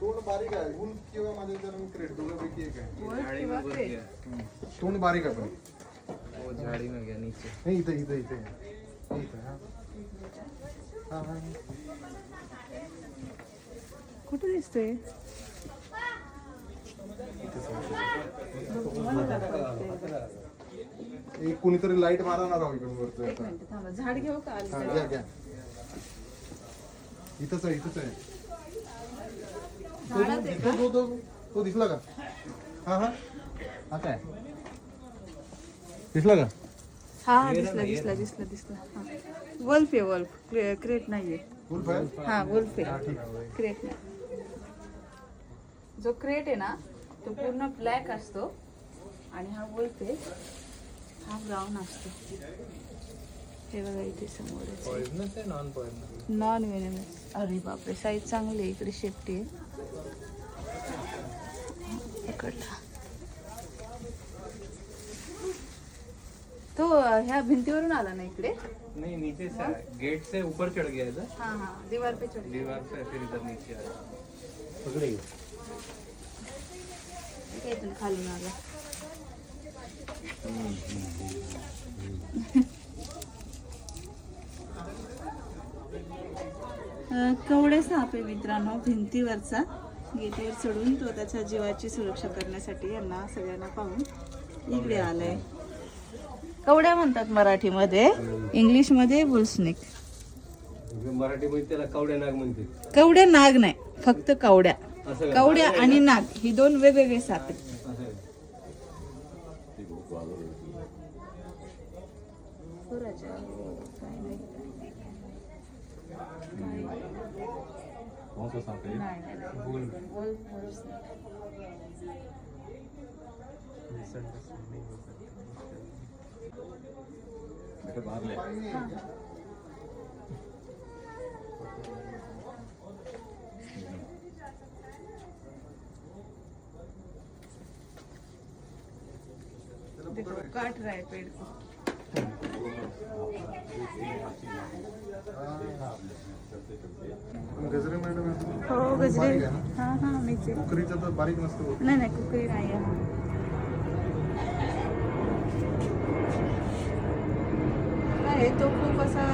तोंड बारीक आहे. किंवा दोघांपैकी एक तोंड बारीक आहे पण. वो झाड़ी में गया नीचे. नाही इथं इथं इथे. हे इथं हा. हा हा. कुठे दिसतोय एक कुणीतरी लाइट मारणार आहो इकडून वरतोय एक मिनिट थांबा. झाड घेऊ का? हा आली घ्या घ्या. इथंच आहे इथंच आहे. तो दिसला का? हा हा. काय? दिसला का? हा हा दिसला दिसला दिसला दिसला. हा. वल्फ आहे वल्फ क्रेट नाहीये. आहे? हा वल्फ आहे. क्रेट नाही. जो क्रेट आहे ना तो पूर्ण ब्लॅक असतो. आणि हा वल्फ आहे. हा ब्राऊन असतो. हे बघा इथे समोर है नॉन वेनेमस अरे बापरे साईज चांगली आहे इकडे शेपटी आहे. पकडला तो ह्या भिंतीवरून आला ना इकडे? नहीं नीचे से। गेट से ऊपर चढ़ गया इधर. हा हा दीवार पे चढ. दीवार से फिर इधर नीचे आया पकडे। इथे इथून कवडे साप आहे मित्रांनो? भिंतीवरचा. गेटवर चढून तो त्याच्या जीवाची सुरक्षा करण्यासाठी यांना सगळ्यांना पाहून इकडे आलाय. कवड्या म्हणतात मराठीमध्ये? इंग्लिशमध्ये बुलस्नेक. मराठीमध्ये त्याला कवड्या नाग म्हणते. कवड्या नाग नाही फक्त कवड्या? कवड्या आणि नाग ही दोन वेगवेगळे साप आहेत. नाही, नाही, नाही. Wolf, wolf snake. बेटा बाहर ले देखो काट रहा है पेड़ को गजरे मॅडम हो गजरे. हा हा मीच आहे. कुकरीचं तर बारीक नसतो नाही नाही कुकरी नाही आहे. आहे तो खूप असा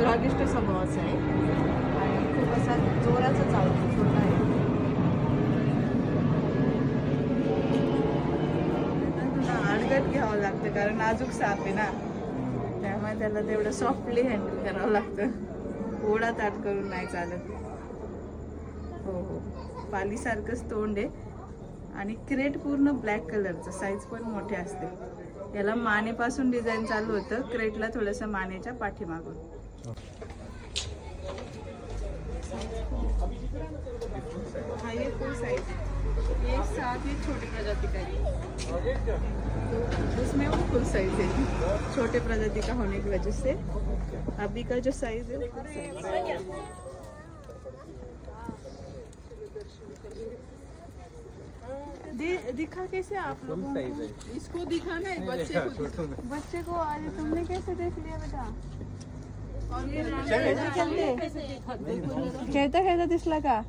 रागिष्ट स्वभावाचा आहे. आणि खूप असा जोराचा चालतो छोटा आहे. तुला अडगत घ्यावं लागतं कारण नाजूक साप आहे ना. त्यामुळे त्याला तेवढं सॉफ्टली हँडल करावं लागतं. ओढा ताट करून नाही चालत. हो हो. पालीसारखंच तोंड आहे. आणि क्रेट पूर्ण ब्लॅक कलरचं साईज पण मोठे असते. याला मानेपासून डिझाईन चालू होतं. क्रेटला थोडंसं मानेच्या पाठीमागून. हाँ ये फुल साइज़ ये साथ ही छोटी प्रजाति का है उसमें वो फुल साइज़ है। छोटे प्रजाति का होने की वजह से। अभी का जो साइज़ है वो full size दिखा कैसे आप लोगों को? इसको दिखाना है बच्चे को बच्चे को आज तुमने कैसे देख लिया बेटा? खेळता खेळते दिसला का?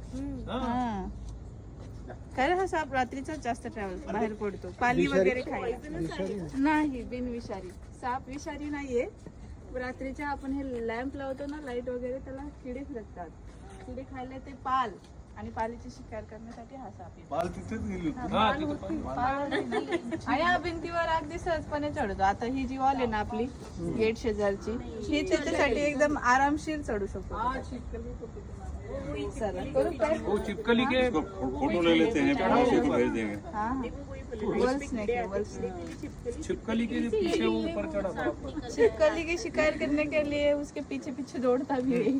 हा. काय रे हा साप रात्रीचा जास्त ट्रॅव्हल बाहेर पडतो. पाली वगैरे खायला. नाही बिनविषारी साप विषारी नाहीये. रात्रीच्या आपण हे लॅम्प लावतो ना लाइट वगैरे त्याला किडे फिरकतात. किडे खायला ते पाल. आणि पालीची शिकार करण्यासाठी हा साप येतो. पाल तिथेच गेली होती. पाल होती, पाल आणि हा भिंतीवर अगदी सहजपणे चढतो. आता ही जी वॉल आहे ना आपली गेट शेजारची ही त्याच्यासाठी एकदम आरामशीर चढू शकतो. चला. करू काय? वो चिपकली के? फ़ोटो ले लेते हैं भेज देंगे। हा स्नेक है स्नेक छिपकली के पीछे वो ऊपर चढ़ा था। छिपकली की शिकार करने के लिए उसके पीछे पीछे दौड़ता भी है।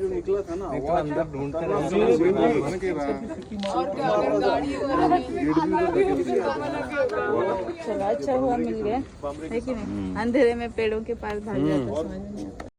सा ही लगता है मोमेंट में मुझे ऊपर दिखा वो अंदर ढूंढते बन के रहा और क्या अगर गाड़ी चलो अच्छा हुआ मिल गया है कि नहीं अंधेरे में पेड़ों के पास भाग जाते समझ में नहीं आता